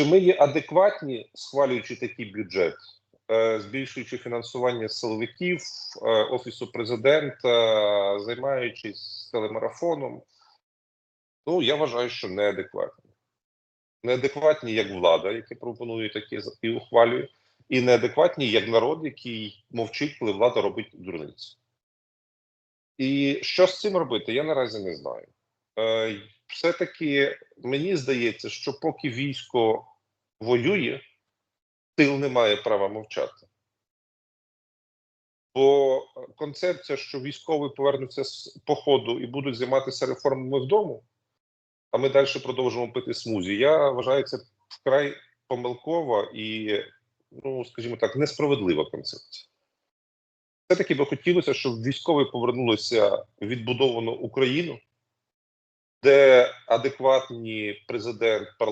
Чи ми є адекватні, схвалюючи такий бюджет, е, збільшуючи фінансування силовиків, е, офісу президента, займаючись телемарафоном? Ну я вважаю, що неадекватні. Неадекватні як влада, яка пропонує таке за- і ухвалює, і неадекватні як народ, який мовчить, коли влада робить дурниці. І що з цим робити, я наразі не знаю. Е, все-таки мені здається, що поки військо воює, тил не має права мовчати. Бо концепція, що військові повернуться з походу і будуть займатися реформами вдома, а ми далі продовжуємо пити смузі. Я вважаю це вкрай помилкова і, ну скажімо так, несправедлива концепція. Все-таки би хотілося, щоб військові повернулися в відбудовану Україну, де адекватні президент, парламент.